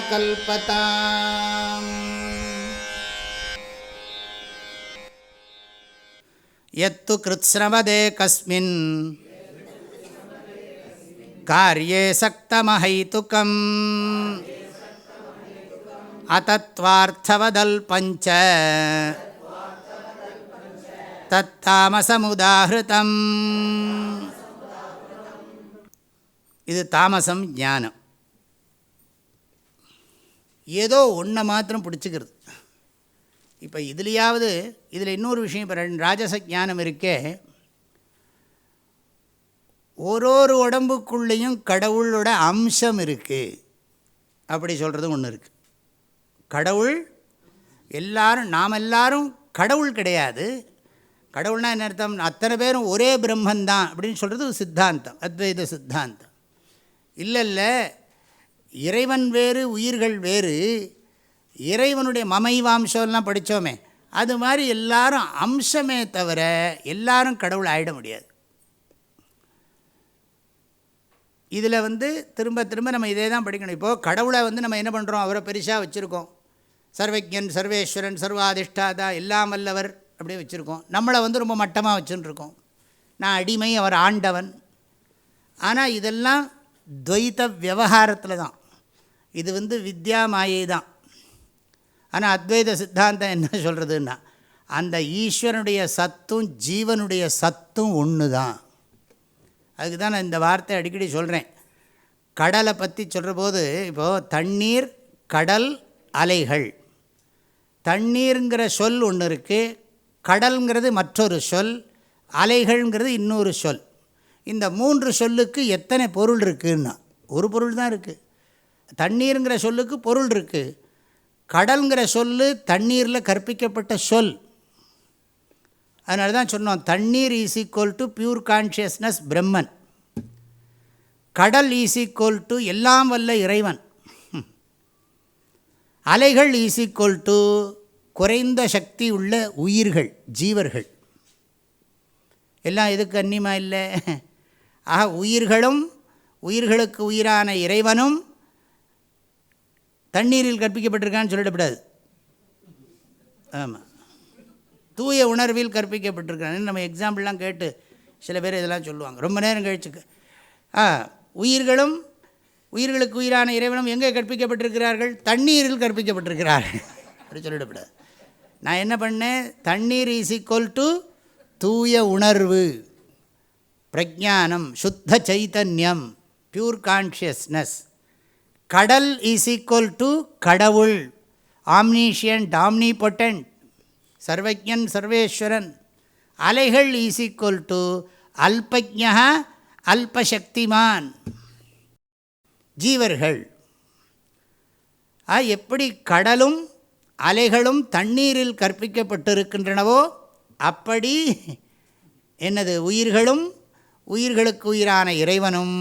कल्पता यत्तु कृत्स्रवदेकस्मिन् कार्ये सक्तमहैतुकम्। अतत्वार्थवदल्पञ्च तत्तामसमुदाहृतम्। இது தாமசம் ஞானம். ஏதோ ஒன்றை மாத்திரம் பிடிச்சிக்கிறது. இப்போ இதுலேயாவது இதில் இன்னொரு விஷயம் இப்போ ரெண்டு ராஜச ஞானம் இருக்கே. ஒரு ஒரு உடம்புக்குள்ளேயும் கடவுளோட அம்சம் இருக்குது அப்படி சொல்கிறது ஒன்று இருக்குது கடவுள் எல்லாரும் நாம் எல்லாரும் கடவுள் கிடையாது. கடவுள்னா என்ன அர்த்தம்? அத்தனை பேரும் ஒரே பிரம்மந்தான் அப்படின்னு சொல்கிறது ஒரு சித்தாந்தம் அத்வைத சித்தாந்தம். இல்லை இல்லை இறைவன் வேறு உயிர்கள் வேறு. இறைவனுடைய மமைவாம்சம்லாம் படித்தோமே அது மாதிரி எல்லாரும் அம்சமே தவிர எல்லாரும் கடவுள் ஆகிட முடியாது. இதில் வந்து திரும்ப திரும்ப நம்ம இதே தான் படிக்கணும். இப்போது கடவுளை வந்து நம்ம என்ன பண்ணுறோம் அவரை பெருசாக வச்சுருக்கோம். சர்வஜன் சர்வேஸ்வரன் சர்வாதிஷ்டாதா எல்லாம் வல்லவர் அப்படியே வச்சுருக்கோம். நம்மளை வந்து ரொம்ப மட்டமாக வச்சுருக்கோம் நான் அடிமை அவர் ஆண்டவன். ஆனால் இதெல்லாம் துவைத்த விவகாரத்தில் தான் இது வந்து வித்யா மாயை தான் ஆனால் அத்வைத சித்தாந்தம் என்ன சொல்கிறதுன்னா அந்த ஈஸ்வரனுடைய சத்தும் ஜீவனுடைய சத்தும் ஒன்று தான் அதுக்கு தான் நான் இந்த வார்த்தை அடிக்கடி சொல்கிறேன் கடலை பற்றி சொல்கிற போது இப்போது தண்ணீர் கடல் அலைகள். தண்ணீருங்கிற சொல் ஒன்று இருக்குது கடல்ங்கிறது மற்றொரு சொல் அலைகள்ங்கிறது இன்னொரு சொல். இந்த மூன்று சொல்லுக்கு எத்தனை பொருள் இருக்குன்னா ஒரு பொருள் தான் இருக்குது தண்ணீருங்கிற சொல்லுக்கு பொருள் இருக்குது கடல்ங்கிற சொல்லு தண்ணீரில் கற்பிக்கப்பட்ட சொல். அதனால தான் சொன்னோம் தண்ணீர் is equal to pure consciousness Brahman கடல் ஈஸ் ஈக்குவல் டு எல்லாம் வல்ல இறைவன். அலைகள் ஈஸ் ஈக்குவல் டு குறைந்த சக்தி உள்ள உயிர்கள் ஜீவர்கள். எல்லாம் எதுக்கு அந்நியமாக இல்லை? ஆக உயிர்களும் உயிர்களுக்கு உயிரான இறைவனும் தண்ணீரில் கற்பிக்கப்பட்டிருக்கான்னு சொல்லிடக்கூடாது ஆமாம் தூய உணர்வில் கற்பிக்கப்பட்டிருக்கான்னு நம்ம எக்ஸாம்பிள்லாம் கேட்டு சில பேர் இதெல்லாம் சொல்லுவாங்க. ரொம்ப நேரம் கழிச்சு ஆ உயிர்களும் உயிர்களுக்கு உயிரான இறைவனும் எங்கே கற்பிக்கப்பட்டிருக்கிறார்கள்? தண்ணீரில் கற்பிக்கப்பட்டிருக்கிறார்கள். அப்படி சொல்லிடக்கூடாது நான் என்ன பண்ணேன்? தண்ணீர் இஸ் ஈக்குவல் டு தூய உணர்வு. பிரஜானம் சுத்த சைத்தன்யம் பியூர் கான்ஷியஸ்னஸ் கடல் இஸ் ஈக்குவல் டு கடவுள் ஆம்னீஷியன்ட் ஆம்னி பொட்டன்ட் சர்வஜன் சர்வேஸ்வரன். அலைகள் இஸ் ஈக்குவல் டு அல்பஜா அல்பசக்திமான். ஜீவர்கள். எப்படி கடலும் அலைகளும் தண்ணீரில் கற்பிக்கப்பட்டிருக்கின்றனவோ அப்படி என்னது உயிர்களும் உயிர்களுக்கு உயிரான இறைவனும்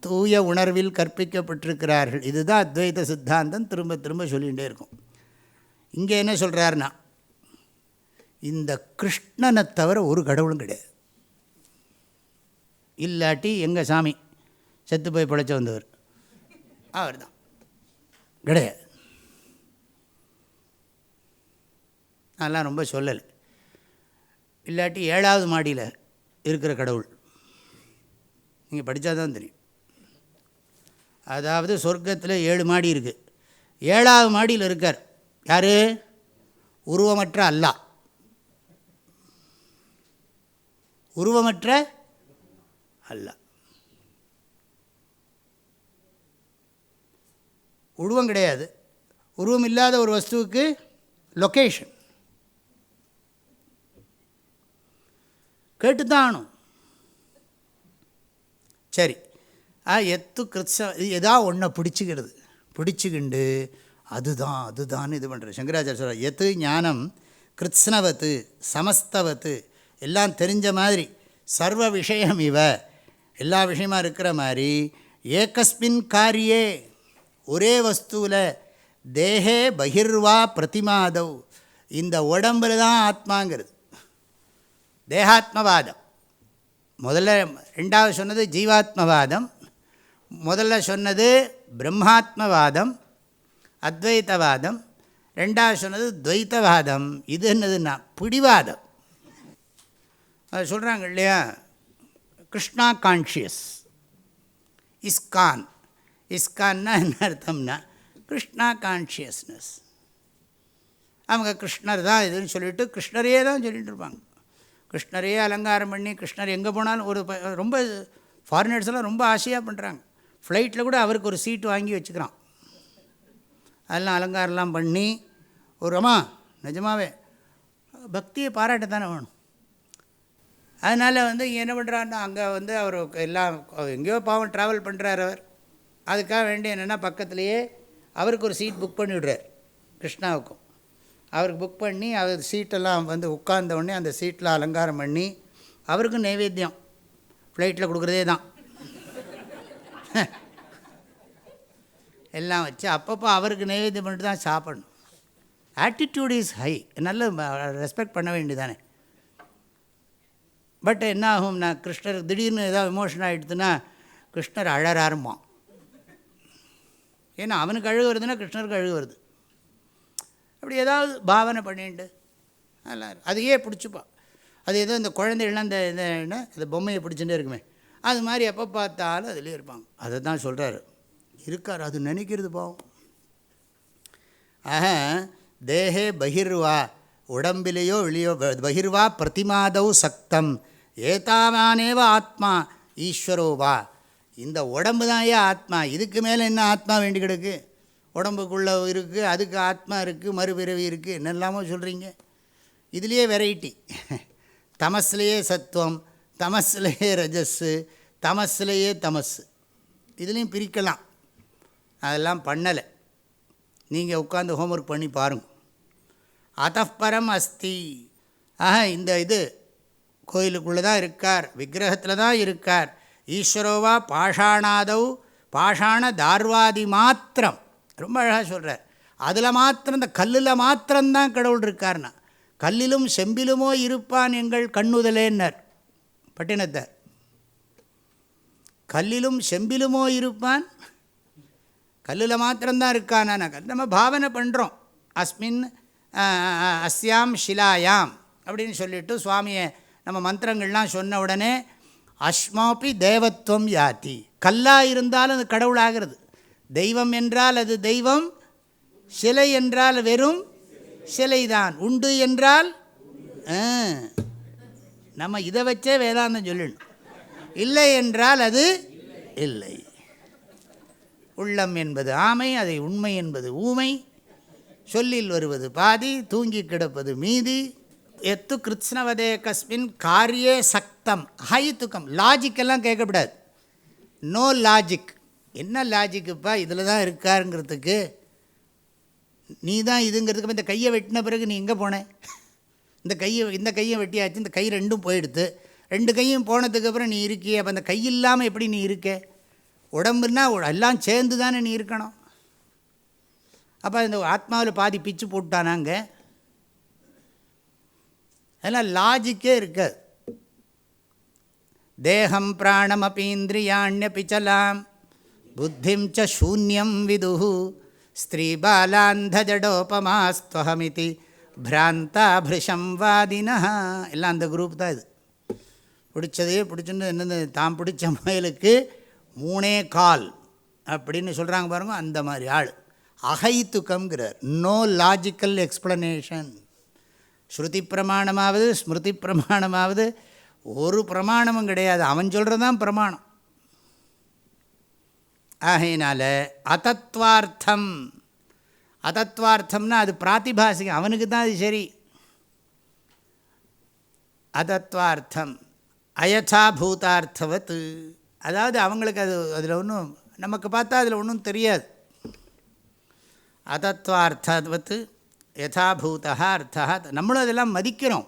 தூய உணர்வில் கற்பிக்கப்பட்டிருக்கிறார்கள். இதுதான் அத்வைத சித்தாந்தம். திரும்ப திரும்ப சொல்லிகிட்டே இருக்கும். இங்கே என்ன சொல்கிறாருன்னா இந்த கிருஷ்ணனை தவிர ஒரு கடவுளும் கிடையாது. இல்லாட்டி எங்கள் சாமி செத்து போய் பிழைச்ச வந்தவர். அவர் தான் கிடையாது. அதெல்லாம் ரொம்ப சொல்லலை. இல்லாட்டி ஏழாவது மாடியில் இருக்கிற கடவுள். நீங்கள் படித்தா தான் தெரியும். அதாவது சொர்க்கத்தில் ஏழு மாடி இருக்குது ஏழாவது மாடியில் இருக்கார். யார்? உருவமற்ற அல்லா உருவமற்ற அல்ல உருவம் கிடையாது. உருவம் இல்லாத ஒரு வஸ்துவுக்கு லொக்கேஷன் கேட்டுத்தான் சரி. ஆ எத்து கிருத்ஸ எதா ஒன்றை பிடிச்சிக்கிறது. பிடிச்சிக்கிண்டு அதுதான் அதுதான் இது பண்ணுறது சங்கராச்சாரிய சொல்கிறார் எத்து ஞானம் கிருத்ஸ்னவத்து சமஸ்தவத்து எல்லாம் தெரிஞ்ச மாதிரி சர்வ விஷயம் இவ எல்லா விஷயமாக இருக்கிற மாதிரி ஏகஸ்மின் காரியே ஒரே வஸ்துவில் தேகே பகிர்வா பிரதிமாதவ் இந்த உடம்புல தான் ஆத்மாங்கிறது. தேகாத்மவாதம். முதல்ல ரெண்டாவது சொன்னது ஜீவாத்மவாதம். முதல்ல சொன்னது பிரம்மாத்மவாதம் அத்வைத்தவாதம் ரெண்டாவது சொன்னது துவைத்தவாதம். இது என்னதுன்னா பிடிவாதம். அது சொல்கிறாங்க இல்லையா? Krishna conscious ISKCON. இஸ்கான்னா என்ன அர்த்தம்னா கிருஷ்ணா கான்ஷியஸ்னஸ். அவங்க கிருஷ்ணர் தான் இதுன்னு சொல்லிட்டு கிருஷ்ணரையே தான் சொல்லிகிட்டு இருப்பாங்க. கிருஷ்ணரையே அலங்காரம் பண்ணி கிருஷ்ணர் எங்கே போனாலும் ஒரு ரொம்ப ஃபாரினர்ஸ் எல்லாம் ரொம்ப ஆசையாக பண்ணுறாங்க ஃப்ளைட்டில் கூட அவருக்கு ஒரு சீட்டு வாங்கி வச்சுக்கிறான். அதெல்லாம் அலங்காரம்லாம் பண்ணி ஒரு அம்மா நிஜமாவே பக்தியை பாராட்ட தானே வேணும். அதனால் வந்து என்ன பண்ணுறாருன்னா அங்கே வந்து அவர் எல்லாம் எங்கேயோ பாவம் ட்ராவல் பண்ணுறார் அவர். அதுக்காக வேண்டிய என்னென்னா பக்கத்துலேயே அவருக்கு ஒரு சீட் புக் பண்ணிவிடுறார் கிருஷ்ணாவுக்கும். அவருக்கு புக் பண்ணி அவர் சீட்டெல்லாம் வந்து உட்கார்ந்த உடனே அந்த சீட்டில் அலங்காரம் பண்ணி அவருக்கும் நைவேத்தியம். ஃப்ளைட்டில் கொடுக்குறதே தான். எல்லாம் வச்சு அப்பப்போ அவருக்கு நைவேத்தியம் பண்ணிட்டு தான் சாப்பிடணும். ஆட்டிடியூட் இஸ் ஹை நல்ல ரெஸ்பெக்ட் பண்ண வேண்டியதானே பட் என்ன ஆகும்னா கிருஷ்ணர் திடீர்னு ஏதாவது எமோஷன் ஆகிடுதுன்னா கிருஷ்ணர் அழற ஆரம்பம் ஏன்னா அவனுக்கு அழுகு வருதுன்னா கிருஷ்ணருக்கு அழுகு வருது. அப்படி ஏதாவது பாவனை பண்ணிட்டு நல்லா அதையே பிடிச்சிப்பான் அது ஏதோ இந்த குழந்தைகள்லாம் இந்த என்ன? இந்த பொம்மையை பிடிச்சுட்டே இருக்குமே. அது மாதிரி எப்போ பார்த்தாலும் அதுலேயே இருப்பாங்க. அதை தான் சொல்கிறாரு இருக்கார். அது நினைக்கிறது பாவம். ஆக தேகே பகிர்வா உடம்பிலேயோ வெளியோ ப- பகிர்வா பிரதிமாதவ் சக்தம். ஏதாவானேவ ஆத்மா ஈஸ்வரோ வா. இந்த உடம்பு தான் ஏன் ஆத்மா. இதுக்கு மேலே என்ன ஆத்மா வேண்டி கிடக்கு உடம்புக்குள்ளே இருக்குது அதுக்கு ஆத்மா இருக்குது மறுபிறவி இருக்குது என்னெல்லாமோ சொல்கிறீங்க இதுலேயே வெரைட்டி தமஸ்லேயே சத்துவம் தமஸ்லேயே ரஜஸ்ஸு தமஸ்லேயே தமஸு இதுலேயும் பிரிக்கலாம். அதெல்லாம் பண்ணலை. நீங்கள் உட்காந்து ஹோம்ஒர்க் பண்ணி பாருங்க. அத்தப்பரம் அஸ்தி. ஆஹா இந்த இது கோயிலுக்குள்ளே தான் இருக்கார் விக்கிரகத்தில் தான் இருக்கார். ஈஸ்வரோவா பாஷாணாதவ் பாஷாண தார்வாதி மாத்திரம். ரொம்ப அழகாக சொல்கிறார் அதில் மாத்திரம் இந்த கல்லில் மாத்திரம்தான் கடவுள் இருக்கார்னா கல்லிலும் செம்பிலுமோ இருப்பான் எங்கள் கண்ணுதலேன்னர் பட்டினத்தார். கல்லிலும் செம்பிலுமோ இருப்பான் கல்லில் மாத்திரம்தான் இருக்கானா நம்ம பாவனை பண்ணுறோம் அஸ்மின் அஸ்யாம் ஷிலாயாம் அப்படின்னு சொல்லிட்டு சுவாமியை நம்ம மந்திரங்கள்லாம் சொன்ன உடனே அஸ்மாபி தேவத்துவம் யாத்தி கல்லாக இருந்தாலும் அது கடவுளாகிறது. தெய்வம் என்றால் அது தெய்வம் சிலை என்றால் வெறும் சிலைதான். உண்டு என்றால் நம்ம இதை வச்சே வேதாந்தம் சொல்லணும். இல்லை என்றால் அது இல்லை. உள்ளம் என்பது ஆமை அதை உண்மை என்பது ஊமை. சொல்லில் வருவது பாதி தூங்கி கிடப்பது மீதி. எத்து கிருத்ஸ்னவதே கஸ்மின் காரியே சக்தம் ஹை துக்கம். லாஜிக்கெல்லாம் கேட்கக்கூடாது நோ லாஜிக் என்ன லாஜிக்குப்பா இதில் தான் இருக்காருங்கிறதுக்கு? நீ தான் இதுங்கிறதுக்கு இந்த கையை வெட்டின பிறகு நீ எங்கே போனேன் இந்த கையை இந்த கையை வெட்டியாச்சு இந்த கை ரெண்டும் போயிடுத்து. ரெண்டு கையும் போனதுக்கப்புறம் நீ இருக்கியே அப்போ அந்த கை இல்லாமல் எப்படி நீ இருக்க? உடம்புன்னா எல்லாம் சேர்ந்து தானே நீ இருக்கணும். அப்போ இந்த ஆத்மாவில் பாதி பிச்சு போட்டானாங்க அதெல்லாம் லாஜிக்கே இருக்காது. தேகம் பிராணம் அப்பீந்திரியாண்ய பிச்சலாம் புத்திம் ச சூன்யம் விது ஸ்திரீபாலாந்தஜடோபமாஸ்துவமிதி பிராந்தா பிருஷம் வாதினா எல்லாம் அந்த குரூப் தான் இது. பிடிச்சதே பிடிச்சுன்னு என்னது தான் பிடிச்ச மயிலுக்கு மூணே கால் அப்படின்னு சொல்கிறாங்க பாருங்க அந்த மாதிரி ஆள். அகைத்துக்கம்ங்கிறார். நோ லாஜிக்கல் எக்ஸ்ப்ளனேஷன் ஸ்ருதி பிரமாணமாவது ஸ்மிருதி பிரமாணமாவது ஒரு பிரமாணமும் கிடையாது. அவன் சொல்கிறது தான் பிரமாணம். ஆகையினால அதத்வார்த்தம். அதத்வார்த்தம்னா அது பிராத்திபாசிகம். அவனுக்கு தான் அது சரி. அதத்வார்த்தம். அயச்சா பூதார்த்தவத். அதாவது அவங்களுக்கு அது அதில் ஒன்றும் நமக்கு பார்த்தா அதில் ஒன்றும் தெரியாது. அதத்வார்த்தவத்து யதாபூதா அர்த்தா நம்மளும் அதெல்லாம் மதிக்கிறோம்.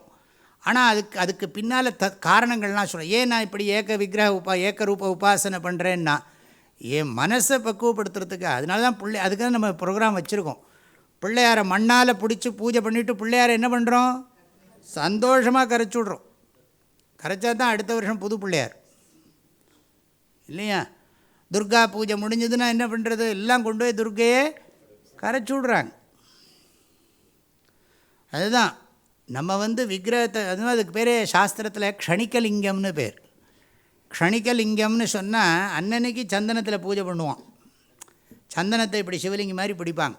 ஆனால் அதுக்கு அதுக்கு பின்னால் த காரணங்கள்லாம் சொல்கிறேன் ஏன் நான் இப்படி ஏக விக்கிரக உபா ஏக்கரூப உபாசனை பண்ணுறேன்னா என் மனசை பக்குவப்படுத்துறதுக்கு அதனால தான் பிள்ளை அதுக்கு தான் நம்ம ப்ரோக்ராம் வச்சுருக்கோம். பிள்ளையாரை மண்ணால் பிடிச்சி பூஜை பண்ணிவிட்டு பிள்ளையாரை என்ன பண்ணுறோம் சந்தோஷமாக கரைச்சி விட்றோம். கரைச்சா தான் அடுத்த வருஷம் புது பிள்ளையார். இல்லையா? துர்கா பூஜை முடிஞ்சதுன்னா என்ன பண்ணுறது எல்லாம் கொண்டு போய் துர்கையே கரைச்சி விட்றாங்க. அதுதான். நம்ம வந்து விக்கிரகத்தை அதுவும் அதுக்கு பேர் சாஸ்திரத்தில் க்ஷணிக்கலிங்கம்னு பேர். க்ஷணிகலிங்கம்னு சொன்னால் அன்னன்னைக்கு சந்தனத்தில் பூஜை பண்ணுவான். சந்தனத்தை இப்படி சிவலிங்கம் மாதிரி பிடிப்பாங்க.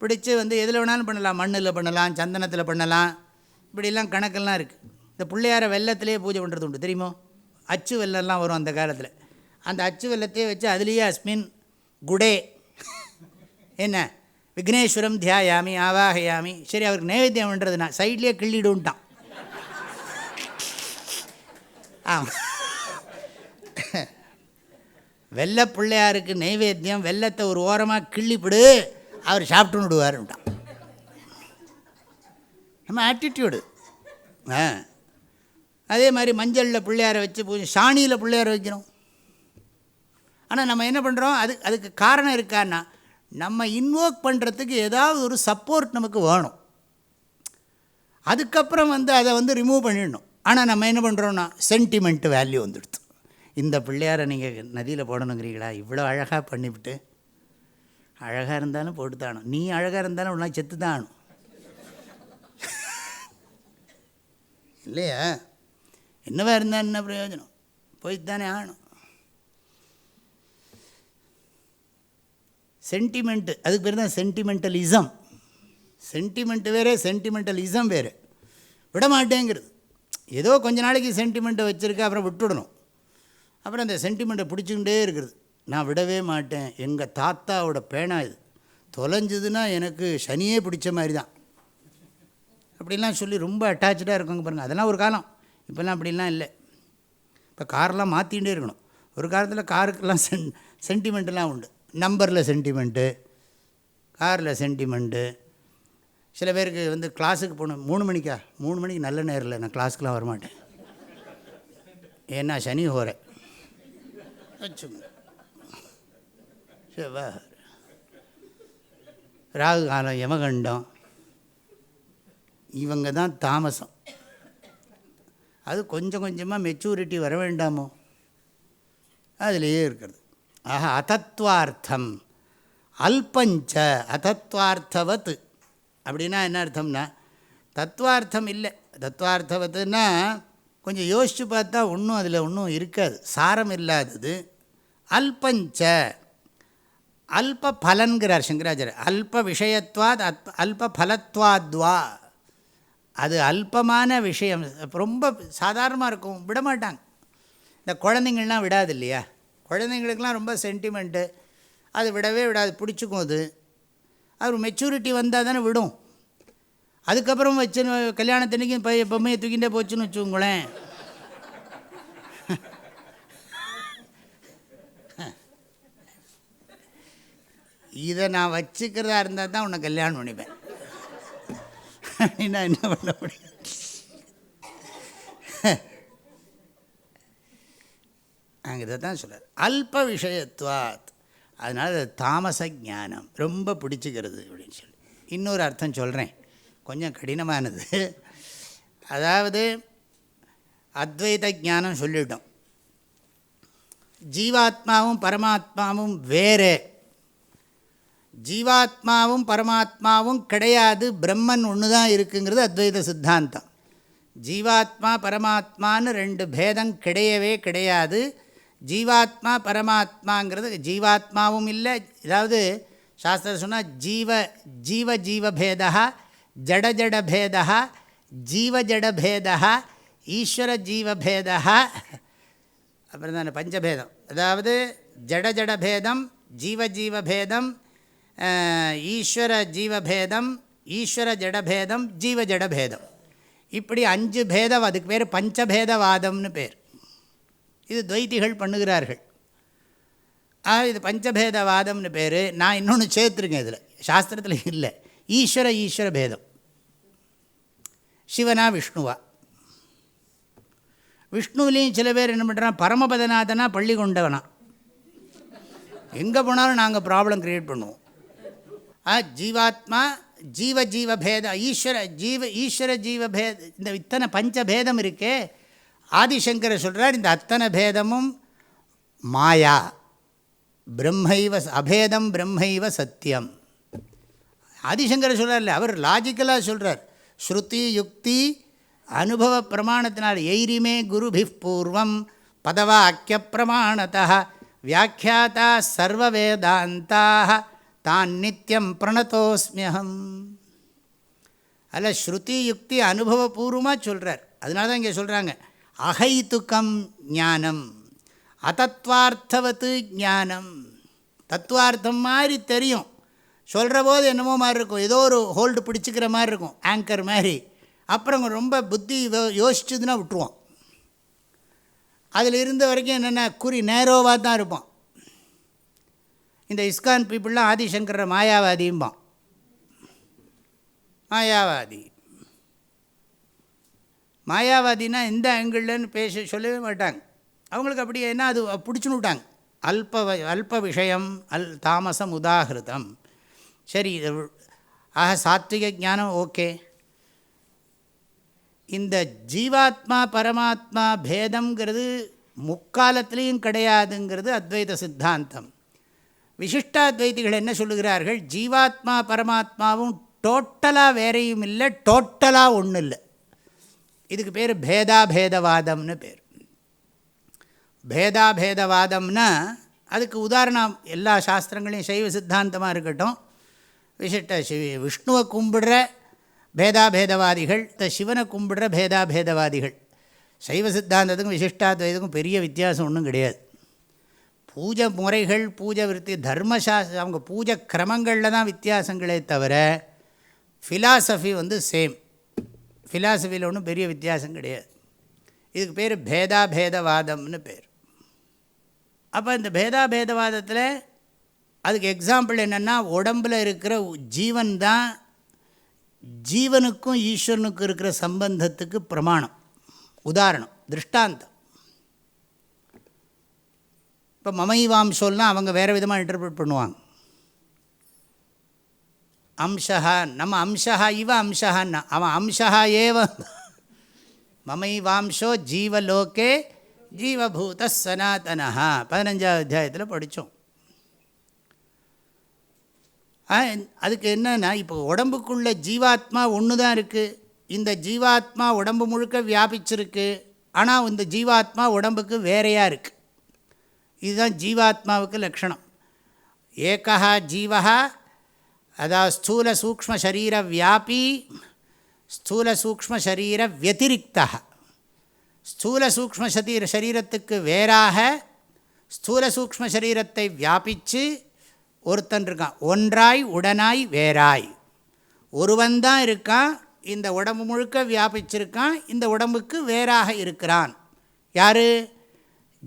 பிடிச்சி வந்து எதில் வேணாலும் பண்ணலாம். மண்ணில் பண்ணலாம் சந்தனத்தில் பண்ணலாம். இப்படிலாம் கணக்கெல்லாம் இருக்குது இந்த பிள்ளையார வெள்ளத்திலே பூஜை பண்ணுறது உண்டு. தெரியுமோ? அச்சு வெள்ளம்லாம் வரும் அந்த காலத்தில். அந்த அச்சு வெள்ளத்தையே வச்சு அதுலேயே அஸ்மின் குடே. என்ன? விக்னேஸ்வரம் தியாயாமி ஆவாகயாமி. சரி அவருக்கு நைவேத்தியம் பண்ணுறது நான் சைட்லேயே கிள்ளிடுன்ட்டான் ஆமாம் வெள்ளை பிள்ளையாருக்கு நைவேத்தியம் வெள்ளத்தை ஒரு ஓரமாக கிள்ளிப்பிடு அவர் சாப்பிட்டுன்னு விடுவாருன்ட்டான் நம்ம ஆட்டிடியூடு ஆ. அதே மாதிரி மஞ்சளில் பிள்ளையாரை வச்சு பூஜை சாணியில் பிள்ளையாரை வைக்கணும். ஆனால் நம்ம என்ன பண்ணுறோம் அது அதுக்கு காரணம் இருக்கான்னா நம்ம இன்வோக் பண்ணுறதுக்கு ஏதாவது ஒரு சப்போர்ட் நமக்கு வேணும். அதுக்கப்புறம் வந்து அதை வந்து ரிமூவ் பண்ணிடணும். ஆனால் நம்ம என்ன பண்ணுறோன்னா சென்டிமெண்ட்டு வேல்யூ வந்துடுது. இந்த பிள்ளையாரை நீங்கள் நதியில் போடணுங்கிறீங்களா? இவ்வளோ அழகாக பண்ணிவிட்டு. அழகாக இருந்தாலும் போட்டு தானும் நீ அழகாக இருந்தாலும் ஒன்றா செத்து தான் ஆகணும் இல்லையா? என்னவா இருந்தால் என்ன பிரயோஜனம்? போய் தானே ஆகணும். சென்டிமெண்ட்டு அதுக்கு பேர் தான் சென்டிமெண்டலிசம் சென்டிமெண்ட்டு வேறு சென்டிமெண்டலிசம் வேறு. விட மாட்டேங்கிறது ஏதோ கொஞ்ச நாளைக்கு சென்டிமெண்ட்டை வச்சுருக்க அப்புறம் விட்டுடணும். அப்புறம் அந்த சென்டிமெண்ட்டை பிடிச்சிக்கிட்டே இருக்கிறது நான் விடவே மாட்டேன். எங்கள் தாத்தாவோட பேனா இது. தொலைஞ்சதுன்னா எனக்கு சனியே பிடிச்ச மாதிரி தான். அப்படிலாம் சொல்லி ரொம்ப அட்டாச்சாக இருக்காங்க பாருங்கள் அதெல்லாம் ஒரு காலம். இப்போல்லாம் அப்படிலாம் இல்லை. இப்போ கார்லாம் மாற்றிகிட்டே இருக்கணும். ஒரு காலத்தில் காருக்கெல்லாம் சென் சென்டிமெண்ட்டெலாம் உண்டு. நம்பரில் சென்டிமெண்ட்டு காரில் சென்டிமெண்ட்டு சில பேருக்கு வந்து கிளாஸுக்கு போகணும். மூணு மணிக்கா? மூணு மணிக்கு நல்ல நேரம் இல்லை நான் கிளாஸுக்கெலாம் வரமாட்டேன். ஏன்னா சனி ஹோரை. வச்சுங்க ராகு காலம் யமகண்டம். இவங்க தான் தாமசம். அது கொஞ்சம் கொஞ்சமாக மெச்சூரிட்டி வர வேண்டாமோ? அதிலேயே இருக்கிறது. ஆக அதத்வார்த்தம் அல்பஞ்ச அதத்வார்த்தவத் அப்படின்னா என்ன அர்த்தம்னா தத்வார்த்தம் இல்லை. தத்வார்த்தவத்துன்னா கொஞ்சம் யோசித்து பார்த்தா ஒன்றும் அதில் ஒன்றும் இருக்காது. சாரம் இல்லாதது. அல்பஞ்ச. அல்ப பலன்கிறார் சங்கராச்சாரியர் அல்ப விஷயத்வாத் அத் அல்ப பலத்வாத்வா. அது அல்பமான விஷயம். ரொம்ப சாதாரணமாக இருக்கும். விட மாட்டாங்க. இந்த குழந்தைங்கள்லாம் விடாது இல்லையா? குழந்தைங்களுக்கெல்லாம் ரொம்ப சென்டிமெண்ட்டு அது விடவே விடாது. பிடிச்சிக்கும் அது. அது மெச்சூரிட்டி வந்தால் தானே விடும். அதுக்கப்புறம் வச்சு கல்யாணத்தன்னைக்கு பைய பொம்மையை தூக்கிட்டே போச்சுன்னு வச்சுக்கோங்களேன். இதை நான் வச்சுக்கிறதா இருந்தால் தான் உன்னை கல்யாணம் பண்ணிப்பேன். நான் என்ன பண்ண முடியும்? அங்கே இதை தான் சொல்கிறார் அல்ப விஷயத்துவாத். அதனால் அது தாமச ஞானம். ரொம்ப பிடிச்சிக்கிறது அப்படின்னு சொல்லி. இன்னொரு அர்த்தம் சொல்கிறேன் கொஞ்சம் கடினமானது. அதாவது அத்வைத ஞானம் சொல்லிட்டோம். ஜீவாத்மாவும் பரமாத்மாவும் வேறு. ஜீவாத்மாவும் பரமாத்மாவும் கிடையாது. பிரம்மன் ஒன்று தான் இருக்குங்கிறது அத்வைத சித்தாந்தம். ஜீவாத்மா பரமாத்மான்னு ரெண்டு பேதம் கிடையவே கிடையாது. ஜீவாத்மா பரமாத்மாங்கிறது ஜீவாத்மாவும் இல்லை. அதாவது சாஸ்திரம் சொன்னால் ஜீவ ஜீவ ஜீவபேதா ஜட ஜீவஜடபேதா ஜீவ ஈஸ்வர ஜீவபேதா அப்புறம் தான் பஞ்சபேதம். அதாவது ஜட ஜீவஜீவபேதம் ஜீவ ஜீவபேதம் ஈஸ்வர ஜீவபேதம் ஈஸ்வர ஜடபேதம் ஜீவ ஜடபேதம் இப்படி அஞ்சு பேதம் அதுக்கு பேர் பஞ்சபேதவாதம்னு பேர். இது துவைத்திகள் பண்ணுகிறார்கள். ஆ இது பஞ்சபேதவாதம்னு பேர். நான் இன்னொன்று சேர்த்துருக்கேன் இதில். சாஸ்திரத்தில் இல்லை. ஈஸ்வர ஈஸ்வர பேதம் சிவனா விஷ்ணுவா? விஷ்ணுவிலையும் சில பேர் என்ன பண்ணுறான் பரமபதநாதனா பள்ளி கொண்டவனா. எங்கே போனாலும் நாங்கள் ப்ராப்ளம் க்ரியேட் பண்ணுவோம். ஆ ஜீவாத்மா ஜீவ ஜீவ ஈஸ்வர ஜீவ ஈஸ்வர ஜீவ பேத இந்த இத்தனை பஞ்ச பேதம் இருக்கே. ஆதிசங்கர சொல்கிறார் இந்த அத்தனை பேதமும் மாயா. பிரம்மைவ அபேதம் பிரம்மைவ சத்தியம். ஆதிசங்கர் சொல்கிறார்ல அவர் லாஜிக்கலாக சொல்கிறார் ஸ்ருதி யுக்தி அனுபவ பிரமாணத்தினால் எய்ரிமே குருபி பூர்வம் பதவாக்கிய பிரமாணத்தா வியாக்கியாத்தா சர்வ வேதாந்தாக தான் நித்தியம் பிரணத்தோஸ்மியகம் அதில் ஸ்ருதி யுக்தி அனுபவபூர்வமாக சொல்கிறார் அதனால தான் இங்கே சொல்கிறாங்க அகைத்துக்கம் ஞானம் அதத்வார்த்தவத்து ஞானம். தத்துவார்த்தம் மாதிரி தெரியும். சொல்கிற போது என்னமோ மாதிரி இருக்கும் ஏதோ ஒரு ஹோல்டு பிடிச்சிக்கிற மாதிரி இருக்கும் ஆங்கர் மாதிரி அப்புறம் ரொம்ப புத்தி யோசிச்சதுன்னா விட்டுருவோம். அதில் இருந்த வரைக்கும் என்னென்னா குறி நேரோவாக தான் இருப்போம். இந்த இஸ்கான் பீப்புளெலாம் ஆதிசங்கர மாயாவாதியும்பான். மாயாவாதி. மாயாவாதினா எந்த ஆங்கிள்லன்னு பேச சொல்லவே மாட்டாங்க. அவங்களுக்கு அப்படி என்ன அது பிடிச்சுன்னு விட்டாங்க. அல்ப அல்ப விஷயம் அல் தாமசம் உதாகிருதம். சரி இது ஆக சாத்விக ஞானம் ஓகே. இந்த ஜீவாத்மா பரமாத்மா பேதம்ங்கிறது முக்காலத்துலேயும் கிடையாதுங்கிறது அத்வைத சித்தாந்தம். விசிஷ்டாத்வைதிகள் என்ன சொல்லுகிறார்கள்? ஜீவாத்மா பரமாத்மாவும் டோட்டலாக வேறையும் இல்லை டோட்டலாக ஒன்றும் இல்லை. இதுக்கு பேர் பேதாபேதவாதம்னு பேர். பேதாபேதவாதம்னா அதுக்கு உதாரணம் எல்லா சாஸ்திரங்களையும் சைவ சித்தாந்தமாக இருக்கட்டும். விசிட்ட சிவி விஷ்ணுவை கும்பிடுற பேதாபேதவாதிகள் த சிவனை கும்பிடுற பேதாபேதவாதிகள். சைவ சித்தாந்தத்துக்கும் விசிஷ்டாத்வைதுக்கும் பெரிய வித்தியாசம் ஒன்றும் கிடையாது. பூஜை முறைகள் பூஜை விருத்தி தர்மசாஸ்திர அவங்க பூஜை கிரமங்களில் தான் வித்தியாசங்களே தவிர ஃபிலாசபி வந்து சேம் ஃபிலாசபியில் ஒன்றும் பெரிய வித்தியாசம் கிடையாது. இதுக்கு பேர் பேதாபேதவாதம்னு பேர். அப்போ இந்த பேதாபேதவாதத்தில் அதுக்கு எக்ஸாம்பிள் என்னென்னா உடம்பில் இருக்கிற ஜீவன் தான் ஜீவனுக்கும் ஈஸ்வரனுக்கும் இருக்கிற சம்பந்தத்துக்கு பிரமாணம். உதாரணம் திருஷ்டாந்தம். இப்போ மமைவாம்சோல்னால் அவங்க வேறு விதமாக இன்டர்பிரட் பண்ணுவாங்க. அம்சா நம்ம அம்சா இவ அம்சஹான்னா அவன் அம்சா ஏவ. மமைவாம்சோ ஜீவலோகே ஜீவபூத சனாதனா பதினஞ்சாவது அத்தியாயத்தில் படித்தோம் அதுக்கு என்னென்னா இப்போ உடம்புக்குள்ள ஜீவாத்மா ஒன்று தான் இருக்குது இந்த ஜீவாத்மா உடம்பு முழுக்க வியாபிச்சிருக்கு. ஆனால் இந்த ஜீவாத்மா உடம்புக்கு வேறையாக இருக்குது இதுதான் ஜீவாத்மாவுக்கு லக்ஷணம் ஏகா ஜீவகா அதாவது ஸ்தூல சூக்ம சரீர வியாபி ஸ்தூல சூக்ம சரீர வத்திரிக்தா ஸ்தூல சூக்ம சரீர சரீரத்துக்கு வேறாக ஸ்தூல சூக்ம சரீரத்தை வியாபித்து ஒருத்தன் இருக்கான். ஒன்றாய் உடனாய் வேறாய். ஒருவன்தான் இருக்கான் இந்த உடம்பு முழுக்க வியாபிச்சிருக்கான் இந்த உடம்புக்கு வேறாக இருக்கிறான். யார்?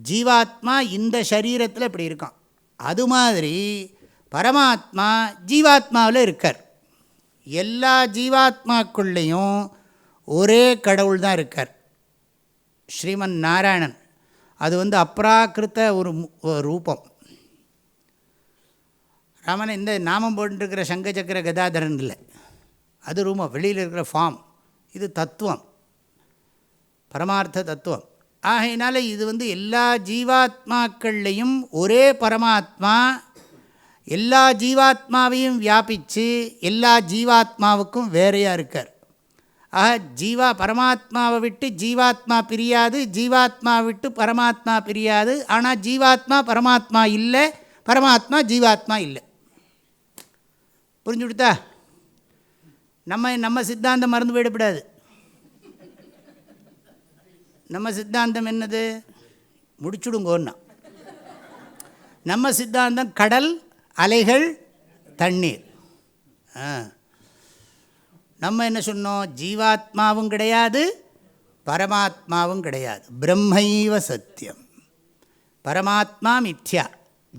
ஜீவாத்மா இந்த சரீரத்தில் இப்படி இருக்கான். அது மாதிரி பரமாத்மா ஜீவாத்மாவில் இருக்கார். எல்லா ஜீவாத்மாக்குள்ளேயும் ஒரே கடவுள் தான் இருக்கார். ஸ்ரீமன் நாராயணன். அது வந்து அப்ராக்கிருத்த ஒரு ரூபம். ராமன் இந்த நாமம் போட்டுருக்கிற சங்க சக்கர கதாதரன் இல்லை. அது ரூபம் வெளியில் இருக்கிற ஃபார்ம் இது தத்துவம். பரமார்த்த தத்துவம். ஆகையினால இது வந்து எல்லா ஜீவாத்மாக்கள்லேயும் ஒரே பரமாத்மா எல்லா ஜீவாத்மாவையும் வியாபித்து எல்லா ஜீவாத்மாவுக்கும் வேறையாக இருக்கார். ஆக ஜீவா பரமாத்மாவை விட்டு ஜீவாத்மா பிரியாது ஜீவாத்மா விட்டு பரமாத்மா பிரியாது. ஆனால் ஜீவாத்மா பரமாத்மா இல்லை பரமாத்மா ஜீவாத்மா இல்லை. புரிஞ்சு கொடுத்தா நம்ம நம்ம சித்தாந்தம் மறந்து போயிடக்கூடாது நம்ம சித்தாந்தம் என்னது? முடிச்சுடுங்கோன்னா. நம்ம சித்தாந்தம் கடல் அலைகள் தண்ணீர். நம்ம என்ன சொன்னோம்? ஜீவாத்மாவும் கிடையாது பரமாத்மாவும் கிடையாது. பிரம்மைவ சத்தியம். பரமாத்மா மித்யா.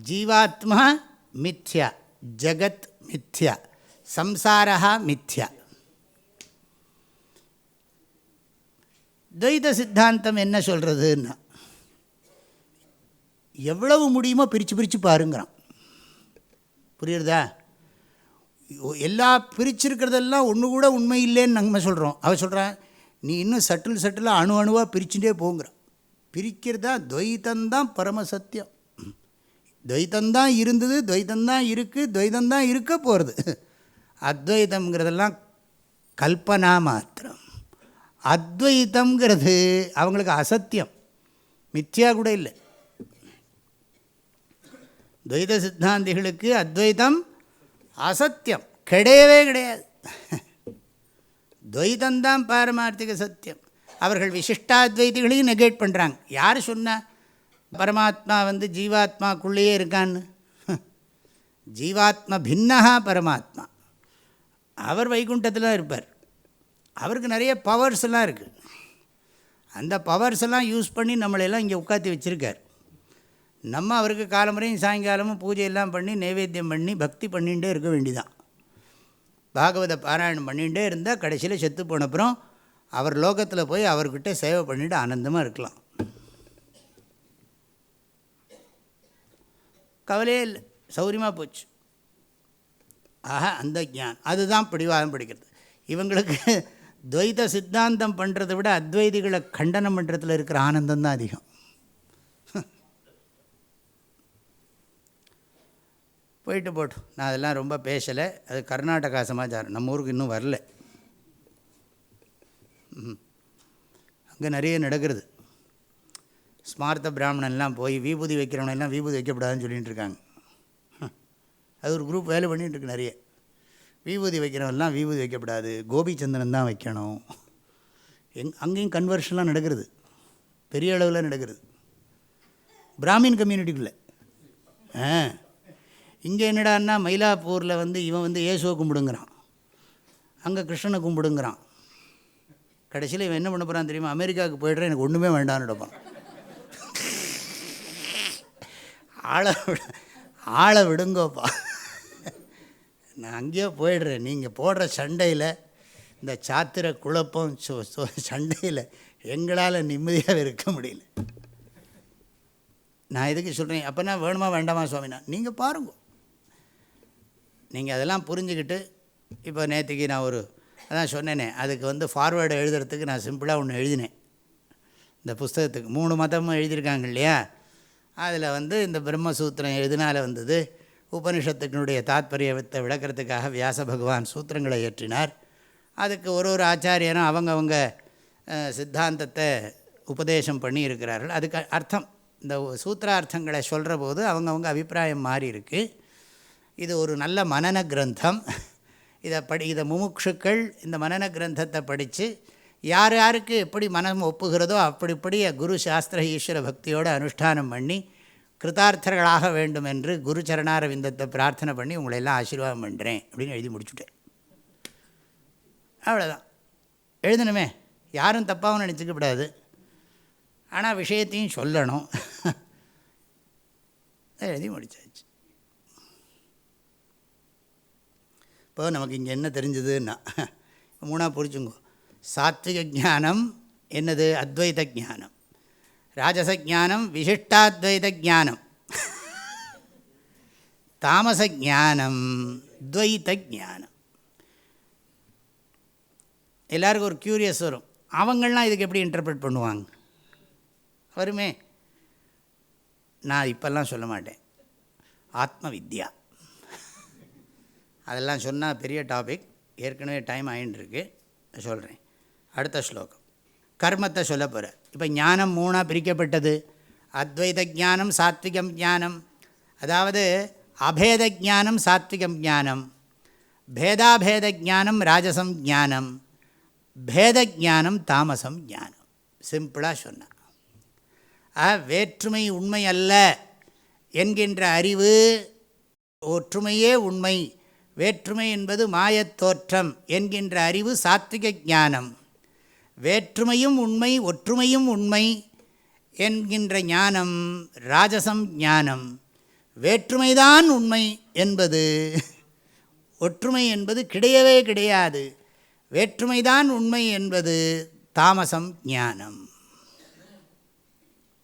ஜீவாத்மா மித்யா. ஜகத் மித்யா சம்சாரா மித்யா துவைத சித்தாந்தம் என்ன சொல்கிறதுன்னா எவ்வளவு முடியுமோ பிரித்து பிரித்து பாருங்கிறான். புரியுறதா? எல்லா பிரிச்சிருக்கிறதெல்லாம் ஒன்று கூட உண்மை இல்லைன்னு நம்ம சொல்கிறோம் அவள் சொல்கிறான் நீ இன்னும் சட்டில் சட்டிலாக அணு அணுவாக பிரிச்சுட்டே போங்கிறான் பிரிக்கிறதா துவைத்தந்தான் பரமசத்தியம் துவைத்தந்தான் இருந்தது துவைத்தந்தான் இருக்குது துவைத்தந்தான் இருக்க போகிறது அத்வைதம்ங்கிறதெல்லாம் கல்பனா மாத்திரம். அத்வைத்தம்ங்கிறது அவங்களுக்கு அசத்தியம். மித்யா கூட இல்லை. துவைத சித்தாந்திகளுக்கு அத்வைதம் அசத்தியம். கிடையவே கிடையாது. துவைதந்தான் பாரமார்த்திக சத்தியம். அவர்கள் விசிஷ்டாத்வைதிகளையும் நெகேட் பண்ணுறாங்க யார் சொன்னால் பரமாத்மா வந்து ஜீவாத்மாக்குள்ளேயே இருக்கான்னு. ஜீவாத்மா பின்னஹா பரமாத்மா. அவர் வைகுண்டத்தில் இருப்பார். அவருக்கு நிறைய பவர்ஸ் எல்லாம் இருக்குது அந்த பவர்ஸ் எல்லாம் யூஸ் பண்ணி நம்மளையெல்லாம் இங்கே உட்காத்தி வச்சுருக்கார். நம்ம அவருக்கு காலமுறையும் சாயங்காலமும் பூஜையெல்லாம் பண்ணி நைவேத்தியம் பண்ணி பக்தி பண்ணிகிட்டே இருக்க வேண்டிதான். பாகவத பாராயணம் பண்ணிகிட்டே இருந்தால் கடைசியில் செத்து போனப்புறம் அவர் லோகத்தில் போய் அவர்கிட்ட சேவை பண்ணிவிட்டு ஆனந்தமாக இருக்கலாம். கவலையே இல்லை. சௌரியமாக போச்சு. ஆக அந்த ஜான் அதுதான் பிடிவாதம் பிடிக்கிறது. இவங்களுக்கு துவைத சித்தாந்தம் பண்ணுறதை விட அத்வைதிகளை கண்டனம் பண்ணுறதுல இருக்கிற ஆனந்தம் தான் அதிகம். போயிட்டு போட்டோம் நான் அதெல்லாம் ரொம்ப பேசலை. அது கர்நாடகா சமாச்சாரம். நம்ம ஊருக்கு இன்னும் வரல. அங்கே நிறைய நடக்கிறது. ஸ்மார்த்த பிராமணன்லாம் போய் விபூதி வைக்கிறவனெல்லாம் விபூதி வைக்கக்கூடாதுன்னு சொல்லிகிட்டு இருக்காங்க அது ஒரு குரூப் வேலை பண்ணிகிட்டு நிறைய. விபூதி வைக்கிறவன்லாம் விபூதி வைக்கப்படாது. கோபிச்சந்திரன் தான் வைக்கணும். எங் அங்கேயும் கன்வர்ஷன்லாம் நடக்கிறது. பெரிய அளவில் நடக்கிறது. பிராமின் கம்யூனிட்டிக்குள்ளே. ஆ. இங்கே என்னடான்னா மயிலாப்பூரில் வந்து இவன் வந்து இயேசுவை கும்பிடுங்கிறான். அங்கே கிருஷ்ணனை கும்பிடுங்கிறான். கடைசியில் இவன் என்ன பண்ண போகிறான் தெரியுமா? அமெரிக்காவுக்கு போய்ட்றேன் எனக்கு ஒன்றுமே வேண்டான்னு நடப்பான் ஆளை விட ஆளை விடுங்கோப்பா. நான் அங்கேயோ போயிடுறேன். நீங்கள் போடுற சண்டையில் இந்த சாத்திர குழப்பம் சண்டையில் எங்களால் நிம்மதியாக இருக்க முடியல. நான் எதுக்கு சொல்கிறேன் அப்போனா வேணுமா வேண்டாமா சுவாமினா நீங்கள் பாருங்க. நீங்கள் அதெல்லாம் புரிஞ்சுக்கிட்டு இப்போ நேற்றுக்கு நான் ஒரு அதான் சொன்னேனே அதுக்கு வந்து ஃபார்வேர்டு எழுதுறதுக்கு நான் சிம்பிளாக ஒன்று எழுதினேன். இந்த புஸ்தகத்துக்கு மூணு மதமும் எழுதியிருக்காங்க இல்லையா? அதில் வந்து இந்த பிரம்மசூத்திரம் எதனால் வந்தது? உபனிஷத்துக்கினுடைய தாத்பரியத்தை விளக்கிறதுக்காக வியாச பகவான் சூத்திரங்களை ஏற்றினார் அதுக்கு ஒரு ஒரு ஆச்சாரியனும் அவங்கவங்க சித்தாந்தத்தை உபதேசம் பண்ணி இருக்கிறார்கள் அதுக்கு அர்த்தம் இந்த சூத்திரார்த்தங்களை சொல்கிற போது அவங்கவுங்க அபிப்பிராயம் மாறி இருக்குது இது ஒரு நல்ல மனன கிரந்தம். இதை படி இதை முமுட்சுக்கள் இந்த மனன கிரந்தத்தை படித்து யார் யாருக்கு எப்படி மனம் ஒப்புகிறதோ அப்படிப்படியே குரு சாஸ்திர ஈஸ்வர பக்தியோடு அனுஷ்டானம் பண்ணி கிருதார்த்தர்களாக வேண்டும் என்று குரு சரணாரவிந்தத்தை பிரார்த்தனை பண்ணி உங்களை எல்லாம் ஆசீர்வாதம் பண்ணுறேன் அப்படின்னு எழுதி முடிச்சுட்டேன் அவ்வளோதான் எழுதணுமே. யாரும் தப்பாகவும் நினச்சிக்கப்படாது. ஆனால் விஷயத்தையும் சொல்லணும். எழுதி முடிச்சாச்சு. இப்போ நமக்கு இங்கே என்ன தெரிஞ்சதுன்னா மூணாக பிடிச்சுங்கோ சாத்விக ஜானம் என்னது? அத்வைத ஜானம் ராஜச ஜானம் விசிஷ்டாத்வைத ஜானம் தாமச ஜானம் துவைத ஜானம் எல்லாருக்கும் ஒரு க்யூரியஸ் வரும். அவங்கள்லாம் இதுக்கு எப்படி இன்டர்பிரட் பண்ணுவாங்க? வருமே நான் இப்போல்லாம் சொல்ல மாட்டேன். ஆத்ம வித்யா அதெல்லாம் சொன்னால் பெரிய டாபிக் ஏற்கனவே டைம் ஆகிட்டுருக்கு சொல்கிறேன் அடுத்த ஸ்லோகம். கர்மத்தை சொல்ல போகிறேன் இப்போ ஞானம் மூணாக பிரிக்கப்பட்டது. அத்வைத ஜானம் சாத்விகம் ஜானம் அதாவது அபேத ஜானம் சாத்விகம் ஜானம் பேதாபேத ஜானம் ராஜசம் ஜானம் பேத ஜானம் தாமசம் ஜானம் சிம்பிளாக சொன்னான் வேற்றுமை உண்மை அல்ல என்கின்ற அறிவு ஒற்றுமையே உண்மை. வேற்றுமை என்பது மாயத்தோற்றம் என்கின்ற அறிவு சாத்விக ஞானம். வேற்றுமையும் உண்மை ஒற்றுமையும் உண்மை என்கின்ற ஞானம் ராஜசம் ஞானம். வேற்றுமைதான் உண்மை என்பது. ஒற்றுமை என்பது கிடையவே கிடையாது. வேற்றுமைதான் உண்மை என்பது தாமசம் ஞானம்.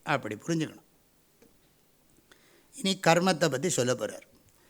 அப்படி புரிஞ்சுக்கணும். இனி கர்மத்தை பற்றி சொல்ல போகிறார்